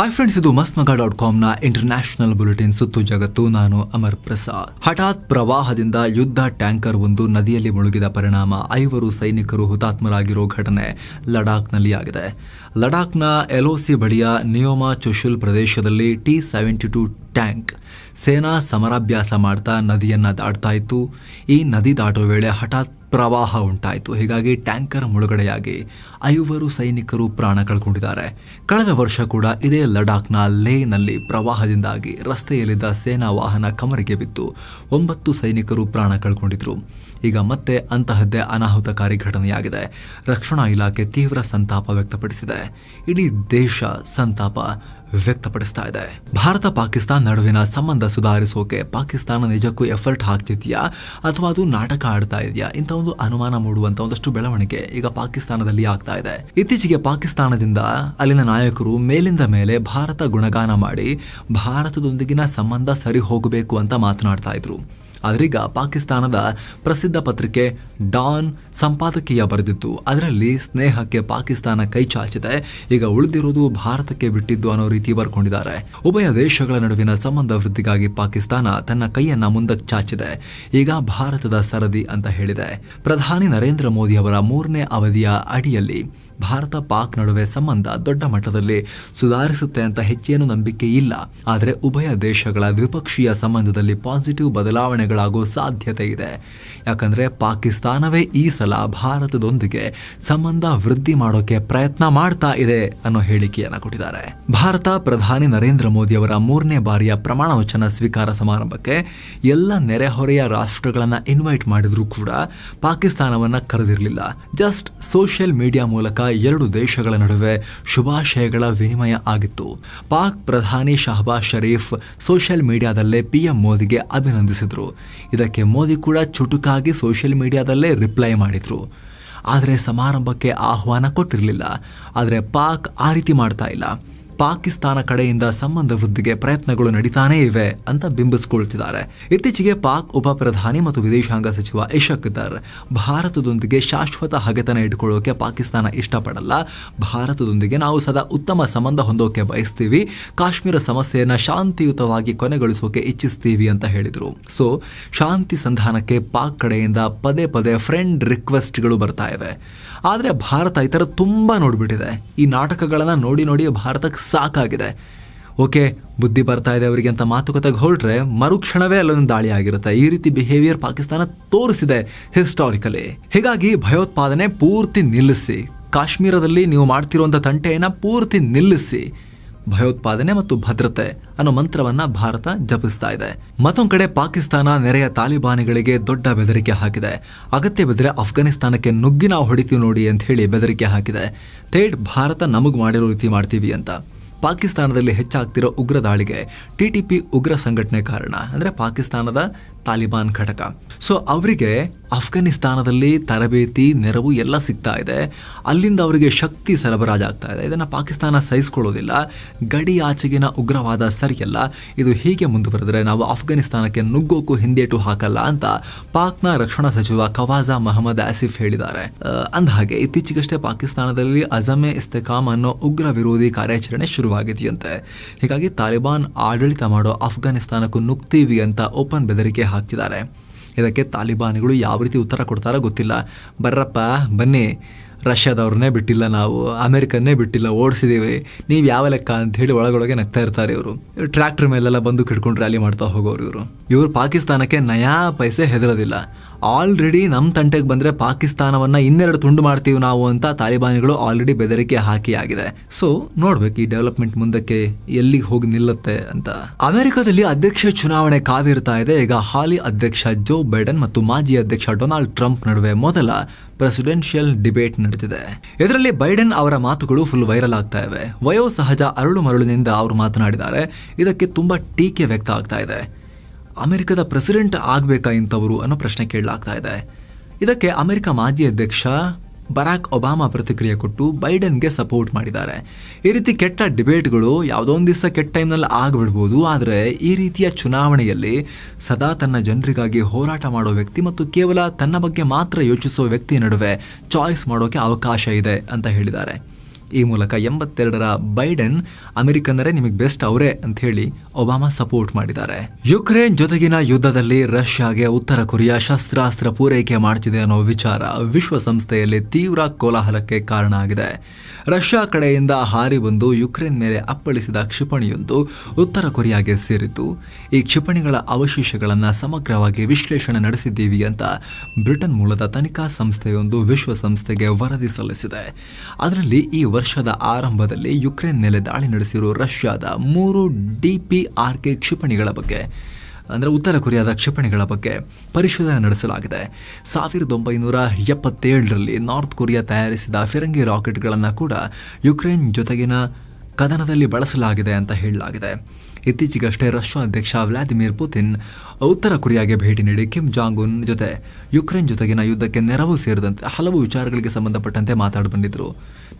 Hi friends ಇದು ಮಸ್ತ್ ಮಗ ಡಾಟ್ ಕಾಮ್ನ ಇಂಟರ್ನ್ಯಾಷನಲ್ ಬುಲೆಟಿನ್ ಸುತ್ತು ಜಗತ್ತು. ನಾನು ಅಮರ್ ಪ್ರಸಾದ್. ಹಠಾತ್ ಪ್ರವಾಹದಿಂದ ಯುದ್ಧ ಟ್ಯಾಂಕರ್ ಒಂದು ನದಿಯಲ್ಲಿ ಮುಳುಗಿದ ಪರಿಣಾಮ. ಐವರು ಸೈನಿಕರು ಹುತಾತ್ಮರಾಗಿರೋ ಘಟನೆ ಲಡಾಖ್ನಲ್ಲಿ ಆಗಿದೆ. ಲಡಾಖ್ನ ಎಲ್ಒಸಿ ಬಳಿಯ ನಿಯೋಮಾ ಚುಶುಲ್ ಪ್ರದೇಶದಲ್ಲಿ ಟಿ ಸೆವೆಂಟಿ ಟು ಟ್ಯಾಂಕ್ ಸೇನಾ ಸಮರಾಭ್ಯಾಸ ಮಾಡ್ತಾ ನದಿಯನ್ನು ದಾಟ್ತಾ ಇತ್ತು. ಈ ನದಿ ದಾಟೋ ವೇಳೆ ಹಠಾತ್ ಪ್ರವಾಹ ಉಂಟಾಯಿತು. ಹೀಗಾಗಿ ಟ್ಯಾಂಕರ್ ಮುಳುಗಡೆಯಾಗಿ ಐವರು ಸೈನಿಕರು ಪ್ರಾಣ ಕಳ್ಕೊಂಡಿದ್ದಾರೆ. ಕಳೆದ ವರ್ಷ ಕೂಡ ಇದೇ ಲಡಾಖ್ನ ಲೇನಲ್ಲಿ ಪ್ರವಾಹದಿಂದಾಗಿ ರಸ್ತೆಯಲ್ಲಿದ್ದ ಸೇನಾ ವಾಹನ ಕಮರಿಗೆ ಬಿತ್ತು ಒಂಬತ್ತು ಸೈನಿಕರು ಪ್ರಾಣ ಕಳ್ಕೊಂಡಿದ್ರು. ಈಗ ಮತ್ತೆ ಅಂತಹದ್ದೇ ಅನಾಹುತಕಾರಿ ಘಟನೆಯಾಗಿದೆ. ರಕ್ಷಣಾ ಇಲಾಖೆ ತೀವ್ರ ಸಂತಾಪ ವ್ಯಕ್ತಪಡಿಸಿದೆ. ಇಡೀ ದೇಶ ಸಂತಾಪ ವ್ಯಕ್ತಪಡಿಸ್ತಾ ಇದೆ. ಭಾರತ ಪಾಕಿಸ್ತಾನ ನಡುವಿನ ಸಂಬಂಧ ಸುಧಾರಿಸೋಕೆ ಪಾಕಿಸ್ತಾನ ನಿಜಕ್ಕೂ ಎಫರ್ಟ್ ಹಾಕ್ತಿದ್ಯಾ? ಅಥವಾ ಅದು ನಾಟಕ ಆಡ್ತಾ ಇದೆಯಾ? ಇಂಥ ಒಂದು ಅನುಮಾನ ಮೂಡುವಂತ ಒಂದಷ್ಟು ಬೆಳವಣಿಗೆ ಈಗ ಪಾಕಿಸ್ತಾನದಲ್ಲಿ ಆಗ್ತಾ ಇದೆ. ಇತ್ತೀಚೆಗೆ ಪಾಕಿಸ್ತಾನದಿಂದ ಅಲ್ಲಿನ ನಾಯಕರು ಮೇಲಿಂದ ಮೇಲೆ ಭಾರತ ಗುಣಗಾನ ಮಾಡಿ ಭಾರತದೊಂದಿಗಿನ ಸಂಬಂಧ ಸರಿ ಹೋಗಬೇಕು ಅಂತ ಮಾತನಾಡ್ತಾ ಇದ್ರು. ಆದ್ರೀಗ ಪಾಕಿಸ್ತಾನದ ಪ್ರಸಿದ್ಧ ಪತ್ರಿಕೆ ಡಾನ್ ಸಂಪಾದಕೀಯ ಬರೆದಿತ್ತು. ಅದರಲ್ಲಿ ಸ್ನೇಹಕ್ಕೆ ಪಾಕಿಸ್ತಾನ ಕೈ ಚಾಚಿದೆ. ಈಗ ಉಳಿದಿರುವುದು ಭಾರತಕ್ಕೆ ಬಿಟ್ಟಿದ್ದು ಅನ್ನೋ ರೀತಿ ಬರ್ಕೊಂಡಿದ್ದಾರೆ. ಉಭಯ ದೇಶಗಳ ನಡುವಿನ ಸಂಬಂಧ ವೃದ್ಧಿಗಾಗಿ ಪಾಕಿಸ್ತಾನ ತನ್ನ ಕೈಯನ್ನ ಮುಂದಕ್ಕೆ ಚಾಚಿದೆ. ಈಗ ಭಾರತದ ಸರದಿ ಅಂತ ಹೇಳಿದೆ. ಪ್ರಧಾನಿ ನರೇಂದ್ರ ಮೋದಿ ಅವರ ಮೂರನೇ ಅವಧಿಯ ಅಡಿಯಲ್ಲಿ ಭಾರತ ಪಾಕ್ ನಡುವೆ ಸಂಬಂಧ ದೊಡ್ಡ ಮಟ್ಟದಲ್ಲಿ ಸುಧಾರಿಸುತ್ತೆ ಅಂತ ಹೆಚ್ಚೇನು ನಂಬಿಕೆ ಇಲ್ಲ. ಆದರೆ ಉಭಯ ದೇಶಗಳ ದ್ವಿಪಕ್ಷೀಯ ಸಂಬಂಧದಲ್ಲಿ ಪಾಸಿಟಿವ್ ಬದಲಾವಣೆಗಳಾಗೋ ಸಾಧ್ಯತೆ ಇದೆ. ಯಾಕಂದ್ರೆ ಪಾಕಿಸ್ತಾನವೇ ಈ ಸಲ ಭಾರತದೊಂದಿಗೆ ಸಂಬಂಧ ವೃದ್ಧಿ ಮಾಡೋಕೆ ಪ್ರಯತ್ನ ಮಾಡ್ತಾ ಇದೆ ಅನ್ನೋ ಹೇಳಿಕೆಯನ್ನ ಕೊಟ್ಟಿದ್ದಾರೆ. ಭಾರತ ಪ್ರಧಾನಿ ನರೇಂದ್ರ ಮೋದಿ ಅವರ ಮೂರನೇ ಬಾರಿಯ ಪ್ರಮಾಣ ವಚನ ಸ್ವೀಕಾರ ಸಮಾರಂಭಕ್ಕೆ ಎಲ್ಲ ನೆರೆಹೊರೆಯ ರಾಷ್ಟ್ರಗಳನ್ನ ಇನ್ವೈಟ್ ಮಾಡಿದ್ರೂ ಕೂಡ ಪಾಕಿಸ್ತಾನವನ್ನ ಕರೆದಿರಲಿಲ್ಲ. ಜಸ್ಟ್ ಸೋಷಿಯಲ್ ಮೀಡಿಯಾ ಮೂಲಕ ಎರಡು ದೇಶಗಳ ನಡುವೆ ಶುಭಾಶಯಗಳ ವಿನಿಮಯ ಆಗಿತ್ತು. ಪಾಕ್ ಪ್ರಧಾನಿ ಶಹಬಾಜ್ ಷರೀಫ್ ಸೋಷಿಯಲ್ ಮೀಡಿಯಾದಲ್ಲೇ ಪಿಎಂ ಮೋದಿಗೆ ಅಭಿನಂದಿಸಿದರು. ಇದಕ್ಕೆ ಮೋದಿ ಕೂಡ ಚುಟುಕಾಗಿ ಸೋಷಿಯಲ್ ಮೀಡಿಯಾದಲ್ಲೇ ರಿಪ್ಲೈ ಮಾಡಿದರು. ಆದರೆ ಸಮಾರಂಭಕ್ಕೆ ಆಹ್ವಾನ ಕೊಟ್ಟಿರಲಿಲ್ಲ. ಆದರೆ ಪಾಕ್ ಆ ರೀತಿ ಮಾಡ್ತಾ ಇಲ್ಲ. ಪಾಕಿಸ್ತಾನ ಕಡೆಯಿಂದ ಸಂಬಂಧ ವೃದ್ಧಿಗೆ ಪ್ರಯತ್ನಗಳು ನಡೀತಾನೇ ಇವೆ ಅಂತ ಬಿಂಬಿಸಿಕೊಳ್ತಿದ್ದಾರೆ. ಇತ್ತೀಚೆಗೆ ಪಾಕ್ ಉಪ ಪ್ರಧಾನಿ ಮತ್ತು ವಿದೇಶಾಂಗ ಸಚಿವ ಇಶಕ್ ದರ್ ಭಾರತದೊಂದಿಗೆ ಶಾಶ್ವತ ಹಗೆತನ ಇಟ್ಕೊಳ್ಳೋಕೆ ಪಾಕಿಸ್ತಾನ ಇಷ್ಟಪಡಲ್ಲ. ಭಾರತದೊಂದಿಗೆ ನಾವು ಸದಾ ಉತ್ತಮ ಸಂಬಂಧ ಹೊಂದೋಕೆ ಬಯಸ್ತೀವಿ. ಕಾಶ್ಮೀರ ಸಮಸ್ಯೆಯನ್ನ ಶಾಂತಿಯುತವಾಗಿ ಕೊನೆಗೊಳಿಸೋಕೆ ಇಚ್ಛಿಸ್ತೀವಿ ಅಂತ ಹೇಳಿದರು. ಸೊ ಶಾಂತಿ ಸಂಧಾನಕ್ಕೆ ಪಾಕ್ ಕಡೆಯಿಂದ ಪದೇ ಪದೇ ಫ್ರೆಂಡ್ ರಿಕ್ವೆಸ್ಟ್ಗಳು ಬರ್ತಾ ಇವೆ. ಆದರೆ ಭಾರತ ಈ ಥರ ತುಂಬ ನೋಡ್ಬಿಟ್ಟಿದೆ. ಈ ನಾಟಕಗಳನ್ನ ನೋಡಿ ನೋಡಿ ಭಾರತಕ್ಕೆ ಸಾಕಾಗಿದೆ. ಓಕೆ, ಬುದ್ಧಿ ಬರ್ತಾ ಇದೆ ಅವರಿಗೆ ಅಂತ ಮಾತುಕತೆಗೆ ಹೊರಟ್ರೆ ಮರುಕ್ಷಣವೇ ಅಲ್ಲೊಂದು ದಾಳಿ ಆಗಿರುತ್ತೆ. ಈ ರೀತಿ ಬಿಹೇವಿಯರ್ ಪಾಕಿಸ್ತಾನ ತೋರಿಸಿದೆ ಹಿಸ್ಟಾರಿಕಲಿ ಹೀಗಾಗಿ ಭಯೋತ್ಪಾದನೆ ಪೂರ್ತಿ ನಿಲ್ಲಿಸಿ. ಕಾಶ್ಮೀರದಲ್ಲಿ ನೀವು ಮಾಡ್ತಿರುವಂಥ ತಂಟೆಯನ್ನು ಪೂರ್ತಿ ನಿಲ್ಲಿಸಿ. ಭಯೋತ್ಪಾದನೆ ಮತ್ತು ಭದ್ರತೆ ಅನ್ನೋ ಮಂತ್ರವನ್ನ ಭಾರತ ಜಪಿಸ್ತಾ ಇದೆ. ಮತ್ತೊಂದು ಕಡೆ ಪಾಕಿಸ್ತಾನ ನೆರೆಯ ತಾಲಿಬಾನಿಗಳಿಗೆ ದೊಡ್ಡ ಬೆದರಿಕೆ ಹಾಕಿದೆ. ಅಗತ್ಯ ಬಿದ್ದರೆ ಅಫ್ಘಾನಿಸ್ತಾನಕ್ಕೆ ನುಗ್ಗಿ ನಾವು ಹೊಡಿತೀವಿ ನೋಡಿ ಅಂತ ಹೇಳಿ ಬೆದರಿಕೆ ಹಾಕಿದೆ. ಥೇಡ್, ಭಾರತ ನಮಗ್ ಮಾಡಿರೋ ರೀತಿ ಮಾಡ್ತೀವಿ ಅಂತ. ಪಾಕಿಸ್ತಾನದಲ್ಲಿ ಹೆಚ್ಚಾಗ್ತಿರೋ ಉಗ್ರ ದಾಳಿಗೆ ಟಿಟಿಪಿ ಉಗ್ರ ಸಂಘಟನೆ ಕಾರಣ. ಅಂದರೆ ಪಾಕಿಸ್ತಾನದ ತಾಲಿಬಾನ್ ಘಟಕ. ಸೊ ಅವರಿಗೆ ಅಫ್ಘಾನಿಸ್ತಾನದಲ್ಲಿ ತರಬೇತಿ, ನೆರವು ಎಲ್ಲ ಸಿಗ್ತಾ ಇದೆ. ಅಲ್ಲಿಂದ ಅವರಿಗೆ ಶಕ್ತಿ ಸರಬರಾಜಾಗ್ತಾ ಇದೆ. ಇದನ್ನು ಪಾಕಿಸ್ತಾನ ಸಹಿಸ್ಕೊಳ್ಳೋದಿಲ್ಲ. ಗಡಿ ಆಚೆಗಿನ ಉಗ್ರವಾದ ಸರಿಯಲ್ಲ ಇದು ಹೀಗೆ ಮುಂದುವರೆದರೆ ನಾವು ಅಫ್ಘಾನಿಸ್ತಾನಕ್ಕೆ ನುಗ್ಗೋಕು ಹಿಂದೇಟು ಹಾಕಲ್ಲ ಅಂತ ಪಾಕ್ನ ರಕ್ಷಣಾ ಸಚಿವ ಕವಾಜಾ ಮಹಮ್ಮದ್ ಆಸಿಫ್ ಹೇಳಿದ್ದಾರೆ. ಅಂದಹಾಗೆ ಇತ್ತೀಚೆಗಷ್ಟೇ ಪಾಕಿಸ್ತಾನದಲ್ಲಿ ಅಜಮೆ ಇಸ್ತೆಕಾಮ್ ಅನ್ನೋ ಉಗ್ರ ವಿರೋಧಿ ಕಾರ್ಯಾಚರಣೆ ಶುರುವಾಗಿದೆಯಂತೆ. ಹೀಗಾಗಿ ತಾಲಿಬಾನ್ ಆಡಳಿತ ಮಾಡೋ ಅಫ್ಘಾನಿಸ್ತಾನಕ್ಕೂ ನುಗ್ತೀವಿ ಅಂತ ಓಪನ್ ಬೆದರಿಕೆ ಹಾಕ್ತಿದ್ದಾರೆ ಇದಕ್ಕೆ ತಾಲಿಬಾನಿಗಳು ಯಾವ ರೀತಿ ಉತ್ತರ ಕೊಡ್ತಾರೋ ಗೊತ್ತಿಲ್ಲ. ಬರ್ರಪ್ಪ, ಬನ್ನಿ. ರಷ್ಯಾದವ್ರನ್ನೇ ಬಿಟ್ಟಿಲ್ಲ ನಾವು. ಅಮೆರಿಕನ್ನೇ ಬಿಟ್ಟಿಲ್ಲ. ಓಡಿಸಿದ್ದೀವಿ ನೀವು ಯಾವ ಲೆಕ್ಕ ಅಂತ ಹೇಳಿ ಒಳಗೊಳಗೆ ನಗ್ತಾ ಇರ್ತಾರೆ ಇವರು. ಟ್ರ್ಯಾಕ್ಟರ್ ಮೇಲೆಲ್ಲ ಬಂದು ಕಿಡ್ಕೊಂಡು ರ್ಯಾಲಿ ಮಾಡ್ತಾ ಹೋಗೋರು ಇವರು. ಇವರು ಪಾಕಿಸ್ತಾನಕ್ಕೆ ನಯಾ ಪೈಸೆ ಹೆದರೋದಿಲ್ಲ. ಆಲ್ರೆಡಿ ನಮ್ಮ ತಂಟೆಗೆ ಬಂದರೆ ಪಾಕಿಸ್ತಾನವನ್ನು ಇನ್ನೆರಡು ತುಂಡು ಮಾಡ್ತೀವಿ ನಾವು ಅಂತ ತಾಲಿಬಾನಿಗಳು ಆಲ್ರೆಡಿ ಬೆದರಿಕೆ ಹಾಕಿ ಆಗಿದೆ ಸೊ ನೋಡ್ಬೇಕು ಈ ಡೆವಲಪ್ಮೆಂಟ್ ಮುಂದಕ್ಕೆ ಎಲ್ಲಿಗೆ ಹೋಗಿ ನಿಲ್ಲುತ್ತೆ ಅಂತ. ಅಮೆರಿಕದಲ್ಲಿ ಅಧ್ಯಕ್ಷ ಚುನಾವಣೆ ಕಾವಿರ್ತಾ ಇದೆ. ಈಗ ಹಾಲಿ ಅಧ್ಯಕ್ಷ ಜೋ ಬೈಡನ್ ಮತ್ತು ಮಾಜಿ ಅಧ್ಯಕ್ಷ ಡೊನಾಲ್ಡ್ ಟ್ರಂಪ್ ನಡುವೆ ಮೊದಲ ಪ್ರೆಸಿಡೆನ್ಷಿಯಲ್ ಡಿಬೇಟ್ ನಡೆದಿದೆ ಇದರಲ್ಲಿ ಬೈಡನ್ ಅವರ ಮಾತುಗಳು ಫುಲ್ ವೈರಲ್ ಆಗ್ತಾ ಇವೆ. ವಯೋಸಹಜ ಅರಳು ಮರಳಿನಿಂದ ಅವರು ಮಾತನಾಡಿದ್ದಾರೆ. ಇದಕ್ಕೆ ತುಂಬಾ ಟೀಕೆ ವ್ಯಕ್ತ ಆಗ್ತಾ ಇದೆ. ಅಮೆರಿಕದ ಪ್ರೆಸಿಡೆಂಟ್ ಆಗ್ಬೇಕಾ ಇಂಥವರು ಅನ್ನೋ ಪ್ರಶ್ನೆ ಕೇಳಲಾಗ್ತಾ ಇದೆ. ಇದಕ್ಕೆ ಅಮೆರಿಕ ಮಾಜಿ ಅಧ್ಯಕ್ಷ ಬರಾಕ್ ಒಬಾಮಾ ಪ್ರತಿಕ್ರಿಯೆ ಕೊಟ್ಟು ಬೈಡನ್ಗೆ ಸಪೋರ್ಟ್ ಮಾಡಿದ್ದಾರೆ. ಈ ರೀತಿ ಕೆಟ್ಟ ಡಿಬೇಟ್ಗಳು ಯಾವುದೋ ಒಂದು ದಿವಸ ಕೆಟ್ಟ ಟೈಮ್ನಲ್ಲಿ ಆಗಿಬಿಡ್ಬೋದು, ಆದರೆ ಈ ರೀತಿಯ ಚುನಾವಣೆಯಲ್ಲಿ ಸದಾ ತನ್ನ ಜನರಿಗಾಗಿ ಹೋರಾಟ ಮಾಡೋ ವ್ಯಕ್ತಿ ಮತ್ತು ಕೇವಲ ತನ್ನ ಬಗ್ಗೆ ಮಾತ್ರ ಯೋಚಿಸೋ ವ್ಯಕ್ತಿ ನಡುವೆ ಚಾಯ್ಸ್ ಮಾಡೋಕ್ಕೆ ಅವಕಾಶ ಇದೆ ಅಂತ ಹೇಳಿದ್ದಾರೆ. ಈ ಮೂಲಕ ಎಂಬತ್ತೆರಡರ ಬೈಡೆನ್ ಅಮೆರಿಕನ್ನರೇ ನಿಮಗೆ ಬೆಸ್ಟ್ ಅವರೇ ಅಂತ ಹೇಳಿ ಒಬಾಮಾ ಸಪೋರ್ಟ್ ಮಾಡಿದ್ದಾರೆ. ಯುಕ್ರೇನ್ ಜೊತೆಗಿನ ಯುದ್ಧದಲ್ಲಿ ರಷ್ಯಾಗೆ ಉತ್ತರ ಕೊರಿಯಾ ಶಸ್ತ್ರಾಸ್ತ್ರ ಪೂರೈಕೆ ಮಾಡುತ್ತಿದೆ ಅನ್ನೋ ವಿಚಾರ ವಿಶ್ವಸಂಸ್ಥೆಯಲ್ಲಿ ತೀವ್ರ ಕೋಲಾಹಲಕ್ಕೆ ಕಾರಣ ಆಗಿದೆ. ರಷ್ಯಾ ಕಡೆಯಿಂದ ಹಾರಿ ಬಂದು ಯುಕ್ರೇನ್ ಮೇಲೆ ಅಪ್ಪಳಿಸಿದ ಕ್ಷಿಪಣಿಯೊಂದು ಉತ್ತರ ಕೊರಿಯಾಗೆ ಸೇರಿತು ಈ ಕ್ಷಿಪಣಿಗಳ ಅವಶೇಷಗಳನ್ನು ಸಮಗ್ರವಾಗಿ ವಿಶ್ಲೇಷಣೆ ನಡೆಸಿದ್ದೀವಿ ಅಂತ ಬ್ರಿಟನ್ ಮೂಲದ ತನಿಖಾ ಸಂಸ್ಥೆಯೊಂದು ವಿಶ್ವಸಂಸ್ಥೆಗೆ ವರದಿ ಸಲ್ಲಿಸಿದೆ. ಅದರಲ್ಲಿ ಈ ವರ್ಷದ ಆರಂಭದಲ್ಲಿ ಯುಕ್ರೇನ್ ಮೇಲೆ ದಾಳಿ ನಡೆಸಿರುವ ರಷ್ಯಾದ ಮೂರು ಡಿ ಪಿ ಆರ್ ಕೆ ಕ್ಷಿಪಣಿಗಳ ಬಗ್ಗೆ, ಅಂದರೆ ಉತ್ತರ ಕೊರಿಯಾದ ಕ್ಷಿಪಣಿಗಳ ಬಗ್ಗೆ ಪರಿಶೋಧನೆ ನಡೆಸಲಾಗಿದೆ. ಸಾವಿರದ ಒಂಬೈನೂರ ಎಪ್ಪತ್ತೇಳರಲ್ಲಿ ನಾರ್ತ್ ಕೊರಿಯಾ ತಯಾರಿಸಿದ ಫಿರಂಗಿ ರಾಕೆಟ್ಗಳನ್ನು ಕೂಡ ಯುಕ್ರೇನ್ ಜೊತೆಗಿನ ಕದನದಲ್ಲಿ ಬಳಸಲಾಗಿದೆ ಅಂತ ಹೇಳಲಾಗಿದೆ. ಇತ್ತೀಚೆಗಷ್ಟೇ ರಷ್ಯಾ ಅಧ್ಯಕ್ಷ ವ್ಲಾದಿಮಿರ್ ಪುತಿನ್ ಉತ್ತರ ಕೊರಿಯಾಗೆ ಭೇಟಿ ನೀಡಿ ಕಿಮ್ ಜಾಂಗ್ ಉನ್ ಜೊತೆ ಯುಕ್ರೇನ್ ಜೊತೆಗಿನ ಯುದ್ಧಕ್ಕೆ ನೆರವು ಸೇರಿದಂತೆ ಹಲವು ವಿಚಾರಗಳಿಗೆ ಸಂಬಂಧಪಟ್ಟಂತೆ ಮಾತಾಡಿ ಬಂದಿದ್ರು.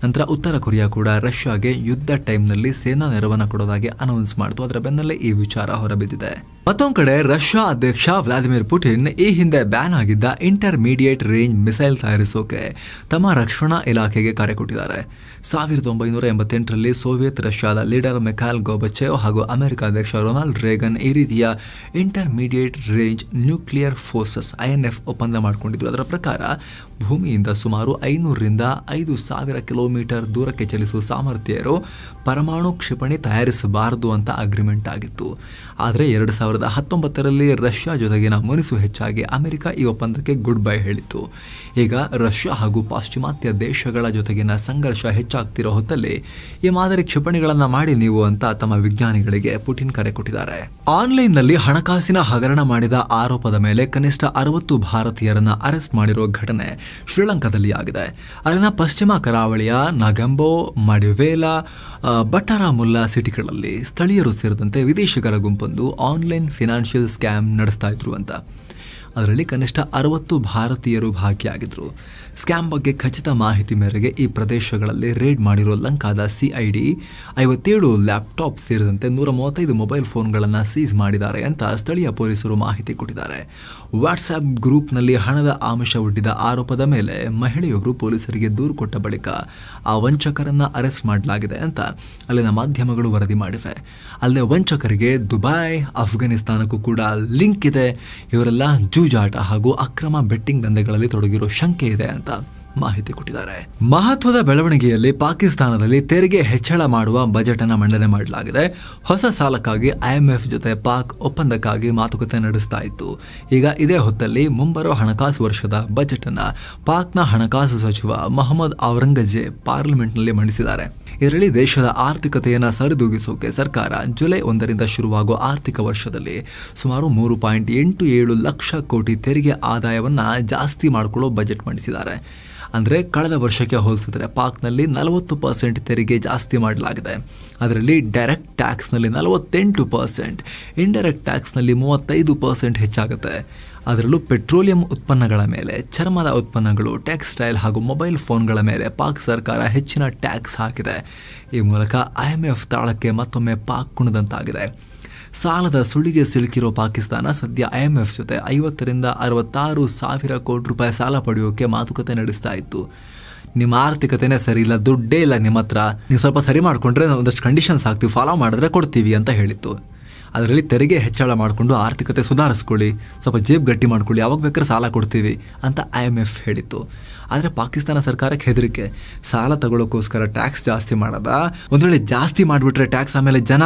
ನಂತರ ಉತ್ತರ ಕೊರಿಯಾ ಕೂಡ ರಷ್ಯಾಗೆ ಯುದ್ಧ ಟೈಮ್ನಲ್ಲಿ ಸೇನಾ ನೆರವನ್ನು ಕೊಡೋದಾಗಿ ಅನೌನ್ಸ್ ಮಾಡಿತು. ಅದರ ಬೆನ್ನಲ್ಲೇ ಈ ವಿಚಾರ ಹೊರಬಿದ್ದಿದೆ. ಮತ್ತೊಂದು ಕಡೆ ರಷ್ಯಾ ಅಧ್ಯಕ್ಷ ವ್ಲಾದಿಮಿರ್ ಪುಟಿನ್ ಈ ಹಿಂದೆ ಬ್ಯಾನ್ ಆಗಿದ್ದ ಇಂಟರ್ಮೀಡಿಯೇಟ್ ರೇಂಜ್ ಮಿಸೈಲ್ ತಯಾರಿಸೋಕೆ ತಮ್ಮ ರಕ್ಷಣಾ ಇಲಾಖೆಗೆ ಕರೆ ಕೊಟ್ಟಿದ್ದಾರೆ. ಸಾವಿರದ ಒಂಬೈನೂರ ಎಂಬತ್ತೆಂಟರಲ್ಲಿ ಸೋವಿಯತ್ ರಷ್ಯಾದ ಲೀಡರ್ ಮೆಕಾಲ್ ಗೋಬಚೆವ್ ಹಾಗೂ ಅಮೆರಿಕ ಅಧ್ಯಕ್ಷ ರೊನಾಲ್ಡ್ ರೇಗನ್ ಈ ರೀತಿಯ intermediate range nuclear forces INF ಒಪ್ಪಂದ ಮಾಡಿಕೊಂಡಿದ್ದು ಅದರ ಪ್ರಕಾರ ಭೂಮಿಯಿಂದ ಸುಮಾರು ಐನೂರರಿಂದ ಐದು ಸಾವಿರ ಕಿಲೋಮೀಟರ್ ದೂರಕ್ಕೆ ಚಲಿಸುವ ಸಾಮರ್ಥ್ಯ ಇರೋ ಪರಮಾಣು ಕ್ಷಿಪಣಿ ತಯಾರಿಸಬಾರದು ಅಂತ ಅಗ್ರಿಮೆಂಟ್ ಆಗಿತ್ತು. ಆದರೆ ಎರಡು ಸಾವಿರದ ಹತ್ತೊಂಬತ್ತರಲ್ಲಿ ರಷ್ಯಾ ಜೊತೆಗಿನ ಮುನಿಸು ಹೆಚ್ಚಾಗಿ ಅಮೆರಿಕ ಈ ಒಪ್ಪಂದಕ್ಕೆ ಗುಡ್ ಬೈ ಹೇಳಿತ್ತು. ಈಗ ರಷ್ಯಾ ಹಾಗೂ ಪಾಶ್ಚಿಮಾತ್ಯ ದೇಶಗಳ ಜೊತೆಗಿನ ಸಂಘರ್ಷ ಹೆಚ್ಚಾಗ್ತಿರೋ ಹೊತ್ತಲ್ಲಿ ಈ ಮಾದರಿ ಕ್ಷಿಪಣಿಗಳನ್ನು ಮಾಡಿ ನೀವು ಅಂತ ತಮ್ಮ ವಿಜ್ಞಾನಿಗಳಿಗೆ ಪುಟಿನ್ ಕರೆ ಕೊಟ್ಟಿದ್ದಾರೆ. ಆನ್ಲೈನ್ನಲ್ಲಿ ಹಣಕಾಸಿನ ಹಗರಣ ಮಾಡಿದ ಆರೋಪದ ಮೇಲೆ ಕನಿಷ್ಠ ಅರವತ್ತು ಭಾರತೀಯರನ್ನ ಅರೆಸ್ಟ್ ಮಾಡಿರುವ ಘಟನೆ ಶ್ರೀಲಂಕಾದಲ್ಲಿ ಆಗಿದೆ. ಅಲ್ಲಿನ ಪಶ್ಚಿಮ ಕರಾವಳಿಯ ನಗಂಬೋ, ಮಡಿವೇಲಾ ಬಟ್ಟಾರಾಮುಲ್ಲಾ ಸಿಟಿಗಳಲ್ಲಿ ಸ್ಥಳೀಯರು ಸೇರಿದಂತೆ ವಿದೇಶಿಗರ ಗುಂಪೊಂದು ಆನ್ಲೈನ್ ಫಿನಾನ್ಷಿಯಲ್ ಸ್ಕ್ಯಾಮ್ ನಡೆಸ್ತಾ ಇದ್ರು ಅಂತ. ಅದರಲ್ಲಿ ಕನಿಷ್ಠ ಅರವತ್ತು ಭಾರತೀಯರು ಭಾಗಿಯಾಗಿದ್ದರು ಸ್ಕ್ಯಾಮ್ ಬಗ್ಗೆ ಖಚಿತ ಮಾಹಿತಿ ಮೇರೆಗೆ ಈ ಪ್ರದೇಶಗಳಲ್ಲಿ ರೇಡ್ ಮಾಡಿರೋ ಲಂಕಾದ ಸಿಐಡಿ ಐವತ್ತೇಳು ಲ್ಯಾಪ್ಟಾಪ್ ಸೇರಿದಂತೆ ನೂರ ಮೂವತ್ತೈದು ಮೊಬೈಲ್ ಫೋನ್ಗಳನ್ನು ಸೀಸ್ ಮಾಡಿದ್ದಾರೆ ಅಂತ ಸ್ಥಳೀಯ ಪೊಲೀಸರು ಮಾಹಿತಿ ಕೊಟ್ಟಿದ್ದಾರೆ. ವಾಟ್ಸ್ಆ್ಯಪ್ ಗ್ರೂಪ್ನಲ್ಲಿ ಹಣದ ಆಮಿಷ ಒಡ್ಡಿದ ಆರೋಪದ ಮೇಲೆ ಮಹಿಳೆಯೊಬ್ಬರು ಪೊಲೀಸರಿಗೆ ದೂರು ಕೊಟ್ಟ ಬಳಿಕ ಆ ವಂಚಕರನ್ನು ಅರೆಸ್ಟ್ ಮಾಡಲಾಗಿದೆ ಅಂತ ಅಲ್ಲಿನ ಮಾಧ್ಯಮಗಳು ವರದಿ ಮಾಡಿವೆ. ಅಲ್ಲದೆ ವಂಚಕರಿಗೆ ದುಬೈ ಅಫ್ಘಾನಿಸ್ತಾನಕ್ಕೂ ಕೂಡ ಲಿಂಕ್ ಇದೆ. ಇವರೆಲ್ಲ ಜೂಜಾಟ ಹಾಗೂ ಅಕ್ರಮ ಬೆಟ್ಟಿಂಗ್ ದಂಧೆಗಳಲ್ಲಿ ತೊಡಗಿರೋ ಶಂಕೆ ಇದೆ ಅಂತ. ಮಾಹಿತಿ ಕೊಟ್ಟಿದ್ದಾರೆ. ಮಹತ್ವದ ಬೆಳವಣಿಗೆಯಲ್ಲಿ ಪಾಕಿಸ್ತಾನದಲ್ಲಿ ತೆರಿಗೆ ಹೆಚ್ಚಳ ಮಾಡುವ ಬಜೆಟ್ ಅನ್ನು ಮಂಡನೆ ಮಾಡಲಾಗಿದೆ. ಹೊಸ ಸಾಲಕ್ಕಾಗಿ ಐಎಂಎಫ್ ಜೊತೆ ಪಾಕ್ ಒಪ್ಪಂದಕ್ಕಾಗಿ ಮಾತುಕತೆ ನಡೆಸ್ತಾ ಇತ್ತು. ಈಗ ಇದೇ ಹೊತ್ತಲ್ಲಿ ಮುಂಬರುವ ಹಣಕಾಸು ವರ್ಷದ ಬಜೆಟ್ ಅನ್ನ ಪಾಕ್ನ ಹಣಕಾಸು ಸಚಿವ ಮೊಹಮ್ಮದ್ ಔರಂಗಜೇಬ್ ಪಾರ್ಲಿಮೆಂಟ್ನಲ್ಲಿ ಮಂಡಿಸಿದ್ದಾರೆ. ಇದರಲ್ಲಿ ದೇಶದ ಆರ್ಥಿಕತೆಯನ್ನು ಸರಿದೂಗಿಸೋಕೆ ಸರ್ಕಾರ ಜುಲೈ ಒಂದರಿಂದ ಶುರುವಾಗುವ ಆರ್ಥಿಕ ವರ್ಷದಲ್ಲಿ ಸುಮಾರು ಮೂರು ಪಾಯಿಂಟ್ ಎಂಟು ಏಳು ಲಕ್ಷ ಕೋಟಿ ತೆರಿಗೆ ಆದಾಯವನ್ನು ಜಾಸ್ತಿ ಮಾಡಿಕೊಳ್ಳೋ ಬಜೆಟ್ ಮಂಡಿಸಿದ್ದಾರೆ. ಅಂದರೆ ಕಳೆದ ವರ್ಷಕ್ಕೆ ಹೋಲಿಸಿದ್ರೆ ಪಾಕ್ನಲ್ಲಿ ನಲವತ್ತು ಪರ್ಸೆಂಟ್ ತೆರಿಗೆ ಜಾಸ್ತಿ ಮಾಡಲಾಗಿದೆ. ಅದರಲ್ಲಿ ಡೈರೆಕ್ಟ್ ಟ್ಯಾಕ್ಸ್ನಲ್ಲಿ ನಲವತ್ತೆಂಟು ಪರ್ಸೆಂಟ್ ಇಂಡೈರೆಕ್ಟ್ ಟ್ಯಾಕ್ಸ್ನಲ್ಲಿ ಮೂವತ್ತೈದು ಪರ್ಸೆಂಟ್ ಹೆಚ್ಚಾಗುತ್ತೆ. ಅದರಲ್ಲೂ ಪೆಟ್ರೋಲಿಯಂ ಉತ್ಪನ್ನಗಳ ಮೇಲೆ, ಚರ್ಮದ ಉತ್ಪನ್ನಗಳು ಟೆಕ್ಸ್ಟೈಲ್ ಹಾಗೂ ಮೊಬೈಲ್ ಫೋನ್ಗಳ ಮೇಲೆ ಪಾಕ್ ಸರ್ಕಾರ ಹೆಚ್ಚಿನ ಟ್ಯಾಕ್ಸ್ ಹಾಕಿದೆ. ಈ ಮೂಲಕ ಐಎಂಎಫ್ ತಾಳಕ್ಕೆ ಮತ್ತೊಮ್ಮೆ ಪಾಕ್ ಕುಣಿದಂತಾಗಿದೆ. ಸಾಲದ ಸುಳಿಗೆ ಸಿಲುಕಿರೋ ಪಾಕಿಸ್ತಾನ ಸದ್ಯ ಐಎಂಎಫ್ ಜೊತೆ ಐವತ್ತರಿಂದ ಅರವತ್ತಾರು ಸಾವಿರ ಕೋಟಿ ರೂಪಾಯಿ ಸಾಲ ಪಡೆಯೋಕೆ ಮಾತುಕತೆ ನಡೆಸ್ತಾ ಇತ್ತು. ನಿಮ್ಮ ಆರ್ಥಿಕತೆನೇ ಸರಿ ಇಲ್ಲ, ದುಡ್ಡೇ ಇಲ್ಲ ನಿಮ್ಮ ಹತ್ರ. ನೀವು ಸ್ವಲ್ಪ ಸರಿ ಮಾಡಿಕೊಂಡ್ರೆ ಒಂದಷ್ಟು ಕಂಡೀಷನ್ಸ್ ಹಾಕ್ತೀವಿ ಫಾಲೋ ಮಾಡಿದ್ರೆ ಕೊಡ್ತೀವಿ ಅಂತ ಹೇಳಿತ್ತು. ಅದರಲ್ಲಿ ತೆರಿಗೆ ಹೆಚ್ಚಳ ಮಾಡಿಕೊಂಡು ಆರ್ಥಿಕತೆ ಸುಧಾರಿಸ್ಕೊಳ್ಳಿ, ಸ್ವಲ್ಪ ಜೇಬ್ ಗಟ್ಟಿ ಮಾಡ್ಕೊಳ್ಳಿ ಯಾವಾಗ ಬೇಕಾದ್ರೆ ಸಾಲ ಕೊಡ್ತೀವಿ ಅಂತ ಐ ಎಂ ಎಫ್ ಹೇಳಿತ್ತು. ಆದರೆ ಪಾಕಿಸ್ತಾನ ಸರ್ಕಾರಕ್ಕೆ ಹೆದರಿಕೆ. ಸಾಲ ತಗೊಳ್ಳೋಕ್ಕೋಸ್ಕರ ಟ್ಯಾಕ್ಸ್ ಜಾಸ್ತಿ ಮಾಡದ. ಒಂದು ವೇಳೆ ಜಾಸ್ತಿ ಮಾಡಿಬಿಟ್ರೆ ಟ್ಯಾಕ್ಸ್ ಆಮೇಲೆ ಜನ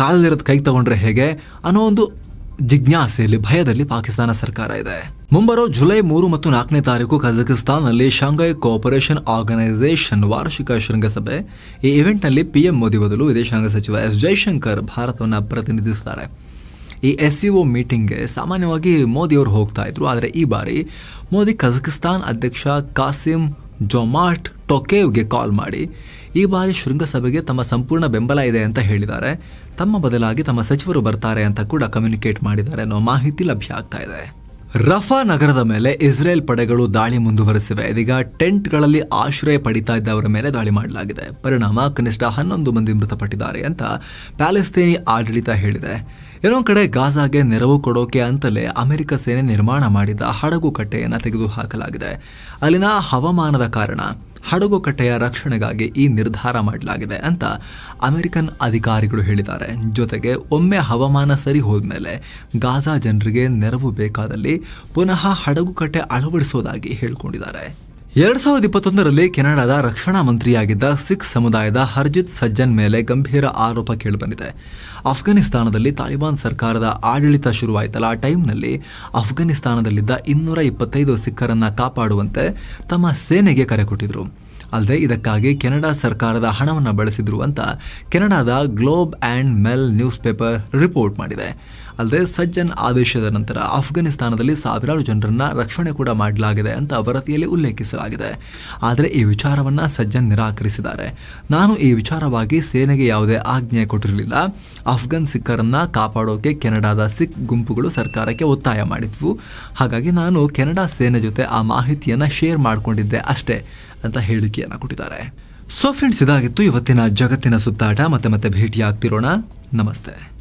ಕಾಲದಿರೋದು ಕೈ ತಗೊಂಡ್ರೆ ಹೇಗೆ ಅನ್ನೋ ಒಂದು ಜಿಜ್ಞಾಸೆಯಲ್ಲಿ, ಭಯದಲ್ಲಿ ಪಾಕಿಸ್ತಾನ ಸರ್ಕಾರ ಇದೆ. ಮುಂಬರೋ ಜುಲೈ ಮೂರು ಮತ್ತು ನಾಲ್ಕನೇ ತಾರೀಕು ಕಜಕಿಸ್ತಾನ್ನಲ್ಲಿ ಶಾಂಘೈ ಕೋಆಪರೇಷನ್ ಆರ್ಗನೈಸೇಷನ್ ವಾರ್ಷಿಕ ಶೃಂಗಸಭೆ. ಈ ಇವೆಂಟ್ನಲ್ಲಿ ಪಿಎಂ ಮೋದಿ ಬದಲು ವಿದೇಶಾಂಗ ಸಚಿವ ಎಸ್ ಜೈಶಂಕರ್ ಭಾರತವನ್ನು ಪ್ರತಿನಿಧಿಸುತ್ತಾರೆ ಈ ಎಸ್ ಸಿ ಒ ಮೀಟಿಂಗ್ಗೆ ಸಾಮಾನ್ಯವಾಗಿ ಮೋದಿ ಅವರು ಹೋಗ್ತಾ ಇದ್ರು. ಆದರೆ ಈ ಬಾರಿ ಮೋದಿ ಕಜಕಿಸ್ತಾನ್ ಅಧ್ಯಕ್ಷ ಕಾಸಿಂ ಜೊಮಾಟ್ ಟೊಕೇವ್ಗೆ ಕಾಲ್ ಮಾಡಿ, ಈ ಬಾರಿ ಶೃಂಗಸಭೆಗೆ ತಮ್ಮ ಸಂಪೂರ್ಣ ಬೆಂಬಲ ಇದೆ ಅಂತ ಹೇಳಿದ್ದಾರೆ. ತಮ್ಮ ಬದಲಾಗಿ ತಮ್ಮ ಸಚಿವರು ಬರ್ತಾರೆ ಅಂತ ಕೂಡ ಕಮ್ಯುನಿಕೇಟ್ ಮಾಡಿದ್ದಾರೆ ಅನ್ನೋ ಮಾಹಿತಿ ಲಭ್ಯ ಆಗ್ತಾ ಇದೆ. ರಫಾ ನಗರದ ಮೇಲೆ ಇಸ್ರೇಲ್ ಪಡೆಗಳು ದಾಳಿ ಮುಂದುವರೆಸಿವೆ. ಇದೀಗ ಟೆಂಟ್ಗಳಲ್ಲಿ ಆಶ್ರಯ ಪಡಿತಾ ಇದ್ದವರ ಮೇಲೆ ದಾಳಿ ಮಾಡಲಾಗಿದೆ. ಪರಿಣಾಮ ಕನಿಷ್ಠ ಹನ್ನೊಂದು ಮಂದಿ ಮೃತಪಟ್ಟಿದ್ದಾರೆ ಅಂತ ಪ್ಯಾಲೆಸ್ತೀನಿ ಆಡಳಿತ ಹೇಳಿದೆ. ಇನ್ನೊಂದು ಕಡೆ ಗಾಜಾಗೆ ನೆರವು ಕೊಡೋಕೆ ಅಂತಲೇ ಅಮೆರಿಕ ಸೇನೆ ನಿರ್ಮಾಣ ಮಾಡಿದ ಹಡಗು ಕಟ್ಟೆಯನ್ನು ತೆಗೆದುಹಾಕಲಾಗಿದೆ. ಅಲ್ಲಿನ ಹವಾಮಾನದ ಕಾರಣ ಹಡಗುಕಟ್ಟೆಯ ರಕ್ಷಣೆಗಾಗಿ ಈ ನಿರ್ಧಾರ ಮಾಡಲಾಗಿದೆ ಅಂತ ಅಮೆರಿಕನ್ ಅಧಿಕಾರಿಗಳು ಹೇಳಿದ್ದಾರೆ. ಜೊತೆಗೆ ಒಮ್ಮೆ ಹವಾಮಾನ ಸರಿ ಹೋದ್ಮೇಲೆ ಗಾಜಾ ಜನರಿಗೆ ನೆರವು ಬೇಕಾದಲ್ಲಿ ಪುನಃ ಹಡಗುಕಟ್ಟೆ ಅಳವಡಿಸೋದಾಗಿ ಹೇಳಿಕೊಂಡಿದ್ದಾರೆ. ಎರಡ್ ಸಾವಿರದ ಇಪ್ಪತ್ತೊಂದರಲ್ಲಿ ಕೆನಡಾದ ರಕ್ಷಣಾ ಮಂತ್ರಿಯಾಗಿದ್ದ ಸಿಖ್ ಸಮುದಾಯದ ಹರ್ಜಿತ್ ಸಜ್ಜನ್ ಮೇಲೆ ಗಂಭೀರ ಆರೋಪ ಕೇಳಿಬಂದಿದೆ. ಅಫ್ಘಾನಿಸ್ತಾನದಲ್ಲಿ ತಾಲಿಬಾನ್ ಸರ್ಕಾರದ ಆಡಳಿತ ಶುರುವಾಯಿತಲ್ಲ ಆ ಟೈಮ್ನಲ್ಲಿ ಅಫ್ಘಾನಿಸ್ತಾನದಲ್ಲಿದ್ದ ಇನ್ನೂರ ಇಪ್ಪತ್ತೈದು ಸಿಖ್ಖರನ್ನ ಕಾಪಾಡುವಂತೆ ತಮ್ಮ ಸೇನೆಗೆ ಕರೆ ಕೊಟ್ಟಿದ್ರು. ಅಲ್ಲದೆ ಇದಕ್ಕಾಗಿ ಕೆನಡಾ ಸರ್ಕಾರದ ಹಣವನ್ನು ಬಳಸಿದ್ರು ಅಂತ ಕೆನಡಾದ Globe and Mail news paper report ಮಾಡಿದೆ. ಅಲ್ಲದೆ ಸಜ್ಜನ್ ಆದೇಶದ ನಂತರ ಅಫ್ಘಾನಿಸ್ತಾನದಲ್ಲಿ ಸಾವಿರಾರು ಜನರನ್ನು ರಕ್ಷಣೆ ಕೂಡ ಮಾಡಲಾಗಿದೆ ಅಂತ ವರದಿಯಲ್ಲಿ ಉಲ್ಲೇಖಿಸಲಾಗಿದೆ. ಆದರೆ ಈ ವಿಚಾರವನ್ನ ಸಜ್ಜನ್ ನಿರಾಕರಿಸಿದ್ದಾರೆ. ನಾನು ಈ ವಿಚಾರವಾಗಿ ಸೇನೆಗೆ ಯಾವುದೇ ಆಜ್ಞೆ ಕೊಟ್ಟಿರಲಿಲ್ಲ. ಅಫ್ಘಾನ್ ಸಿಖ್ಖರನ್ನು ಕಾಪಾಡೋಕೆ ಕೆನಡಾದ ಸಿಖ್ ಗುಂಪುಗಳು ಸರ್ಕಾರಕ್ಕೆ ಒತ್ತಾಯ ಮಾಡಿದ್ವು. ಹಾಗಾಗಿ ನಾನು ಕೆನಡಾ ಸೇನೆ ಜೊತೆ ಆ ಮಾಹಿತಿಯನ್ನ ಶೇರ್ ಮಾಡಿಕೊಂಡಿದ್ದೆ ಅಷ್ಟೇ. ಅಂತ ಹೇಳಿಕೆಯನ್ನ ಕೊಟ್ಟಿದ್ದಾರೆ. ಸೊ ಫ್ರೆಂಡ್ಸ್ ಇದಾಗಿತ್ತು ಇವತ್ತಿನ ಜಗತ್ತಿನ ಸುತ್ತಾಟ. ಮತ್ತೆ ಮತ್ತೆ ಭೇಟಿಯಾಗ್ತಿರೋಣ. ನಮಸ್ತೆ.